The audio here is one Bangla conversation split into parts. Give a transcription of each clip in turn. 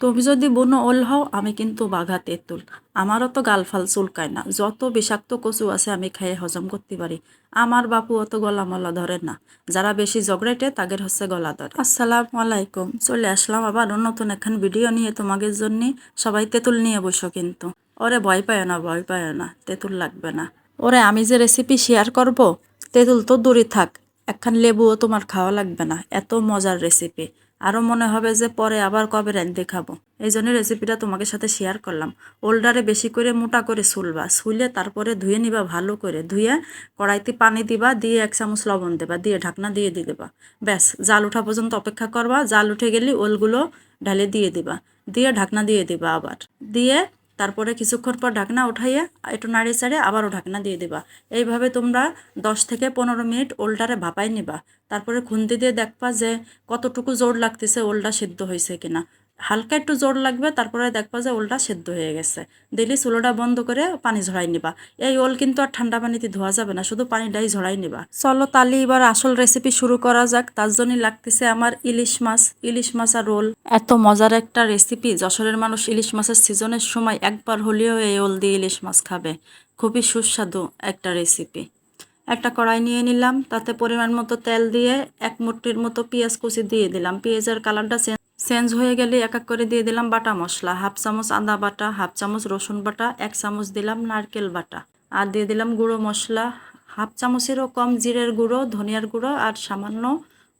তুমি যদি বুনো ওল হও, আমি কিন্তু বাঘা তেঁতুল। আমারও তো গালফাল চুলকায় না। যত বিষাক্ত কচু আছে, আমি খেয়ে হজম করতে পারি। আমার বাপু অত গলা মলা ধরে না। যারা বেশি জগড়াইটে তাদের হচ্ছে গলা ধরে। আসসালামু আলাইকুম। চলে আসলাম আবার নতুন এখন ভিডিও নিয়ে তোমাদের জন্য। সবাই তেঁতুল নিয়ে বসো কিন্তু। ওরে ভয় পায় না, ভয় পায় না। তেঁতুল লাগবে না। ওরে, আমি যে রেসিপি শেয়ার করব, তেঁতুল তো দূরে থাক। একখান লেবুও তোমার খাওয়া লাগবে না। এত মজার রেসিপি আরও মনে হবে যে পরে আবার কবে রান্ধতে খাব এই জন্য রেসিপিটা তোমাকে সাথে শেয়ার করলাম। ওল্ডারে বেশি করে মোটা করে সুলবা। সুলে তারপরে ধুয়ে নিবা ভালো করে। ধুয়ে কড়াইতে পানি দিবা, দিয়ে এক চামচ লবণ দেবা, দিয়ে ঢাকনা দিয়ে দিয়ে দেবা। ব্যাস, জাল ওঠা পর্যন্ত অপেক্ষা করবা। জাল উঠে গেলে ওলগুলো ঢালে দিয়ে দিবা। দিয়ে ঢাকনা দিয়ে দিবা আবার। দিয়ে তারপরে কিছুক্ষণ পর ঢাকনা উঠাইয়ে একটু নাড়ি চাড়ে আবারও ঢাকনা দিয়ে দিবা। এইভাবে তোমরা দশ থেকে পনেরো মিনিট ওলটারে ভাপাই নিবা। তারপরে খুন্তি দিয়ে দেখবা যে কতটুকু জোর লাগতেছে ওলটা সিদ্ধ হয়েছে কিনা। হালকা একটু জোর লাগবে, তারপরে দেখবা যে ওলটা সেদ্ধ হয়ে গেছে। দিলি চুলোটা বন্ধ করে পানি ঝরাই নিবা। এই ওল কিন্তু আর ঠান্ডা পানিতে ধোয়া যাবে না, শুধু পানিটাই ঝরাই নিবা। চলো তাহলে এবার আসল রেসিপি শুরু করা যাক। তার জন্য লাগতেছে আমার ইলিশ মাছ ইলিশ মাছ আর রোল এত মজার একটা রেসিপি যশোরের মানুষ ইলিশ মাছের সিজনের সময় একবার হলেও এই ওল দিয়ে ইলিশ মাছ খাবে। খুবই সুস্বাদু একটা রেসিপি একটা কড়াই নিয়ে নিলাম, তাতে পরিমাণ মতো তেল দিয়ে এক মুঠটির মতো পেঁয়াজ কুচি দিয়ে দিলাম। পেঁয়াজের কালারটা চেঞ্জ হয়ে গেলে এক এক করে দিয়ে দিলাম বাটা মশলা। হাফ চামচ আদা বাটা, হাফ চামচ রসুন বাটা, এক চামচ দিলাম নারকেল বাটা। আর দিয়ে দিলাম গুঁড়ো মশলা। হাফ চামচেরও কম জিরের গুঁড়ো, ধনিয়ার গুঁড়ো আর সামান্য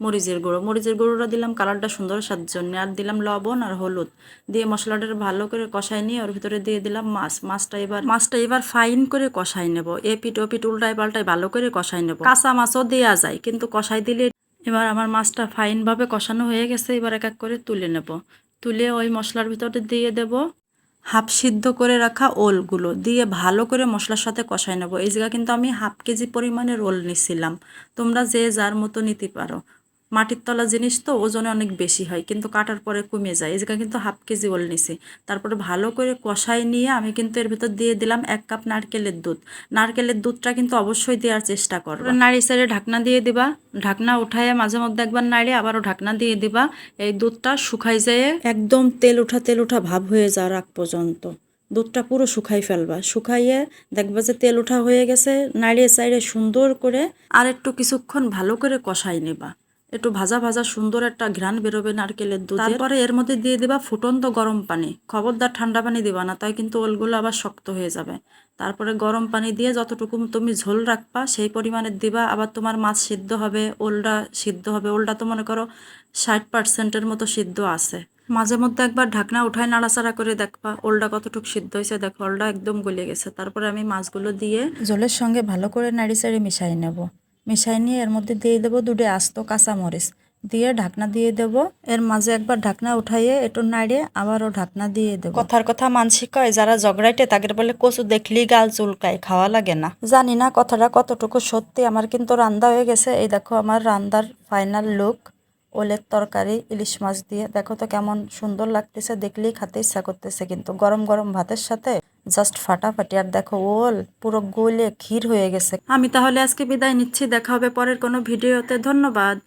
মরিচের গুঁড়ো। মরিচের গুঁড়োটা দিলাম কালারটা সুন্দর আসার জন্য। আর দিলাম লবণ আর হলুদ। দিয়ে মশলাটা ভালো করে কষাই নিয়ে ওর ভিতরে দিয়ে দিলাম মাছ। মাছটা এবার মাছটা এবার ফাইন করে কষাই নেব। এ পিঠ ও পিঠ উল্টাই পাল্টাই ভালো করে কষাই নেব। কাঁচা মাছও দেওয়া যায়, কিন্তু কষাই দিলে এবার আমার মাছটা ফাইনভাবে কষানো হয়ে গেছে, এবার এক এক করে তুলে নেব। তুলে ওই মশলার ভিতরে দিয়ে দেব। হাফ সিদ্ধ করে রাখা ওলগুলো দিয়ে ভালো করে মশলার সাথে কষাই নেব। এই জায়গা কিন্তু আমি হাফ কেজি পরিমাণে রোল নিছিলাম। তোমরা যে যার মতো নিতে পারো। মাটির তলা জিনিস তো ওজনে অনেক বেশি হয় কিন্তু কাটার পরে কমে যায়। এই জায়গা কিন্তু হাফ কেজি ওল নিছি। তারপরে ভালো করে কষাই নিয়ে আমি কিন্তু এর ভিতর দিয়ে দিলাম এক কাপ নারকেলের দুধ। নারকেলের দুধটা কিন্তু অবশ্যই দেওয়ার চেষ্টা করো নাড়ি সাইডে ঢাকনা দিয়ে দিবা। ঢাকনা উঠায় মাঝে মধ্যে একবার নাড়িয়ে আবারও ঢাকনা দিয়ে দিবা। এই দুধটা শুকাই যায় একদম তেল উঠা তেল উঠা ভাব হয়ে যাওয়ার আগ পর্যন্ত। দুধটা পুরো শুকাই ফেলবা। শুকাইয়ে দেখবা যে তেল উঠা হয়ে গেছে। নাড়িয়ে চাইড়ে সুন্দর করে আর একটু কিছুক্ষণ ভালো করে কষাই নেবা। একটু ভাজা ভাজা সুন্দর একটা ঘ্রাণ বেরোবে নারকেলের দুধ তারপরে এর মধ্যে দিয়ে দিবা ফুটন্ত গরম পানি। খবরদার ঠান্ডা পানি দিবা না, তাই কিন্তু ওলগুলো আবার শক্ত হয়ে যাবে। তারপরে গরম পানি দিয়ে যতটুকু তুমি ঝোল রাখবা, সেই পরিমাণে দিবা। আবার তোমার মাছ সিদ্ধ হবে, ওলটা সিদ্ধ হবে। ওলটা তো মনে করো ষাট পার্সেন্টের মতো সিদ্ধ আছে। মাঝে মধ্যে একবার ঢাকনা উঠায় নাড়াচাড়া করে দেখবা, ওলটা কতটুকু সিদ্ধ হয়েছে। দেখো, ওলটা একদম গলে গেছে। তারপরে আমি মাছগুলো দিয়ে জলের সঙ্গে ভালো করে নাড়ি চাড়ি মিশাই নেব। মিশাই নিয়ে এর মধ্যে দিয়ে দেবো দুটো আস্ত কাঁচামরিচ। দিয়ে ঢাকনা দিয়ে দেব। এর মাঝে একবার ঢাকনা উঠাইয়ে একটু নাড়িয়ে আবারও ঢাকনা দিয়ে দেবো। কথার কথা মানসি কয় যারা ঝগড়াইটে তাদের বলে কচু দেখলি গাল চুলকায় খাওয়া লাগে না। জানি না কথাটা কতটুকু সত্যি আমার কিন্তু রান্দা হয়ে গেছে। এই দেখো আমার রান্দার ফাইনাল লুক ওলের তরকারি ইলিশ মাছ দিয়ে। দেখো তো কেমন সুন্দর লাগতেছে দেখলেই খেতে ইচ্ছা করতেছে কিন্তু। গরম গরম ভাতের সাথে জাস্ট ফাটাফাটি। আর দেখো, ওল পুরো গোলে ক্ষীর হয়ে গেছে। আমি তাহলে আজকে বিদায় নিচ্ছি, দেখা হবে পরের কোনো ভিডিওতে। ধন্যবাদ।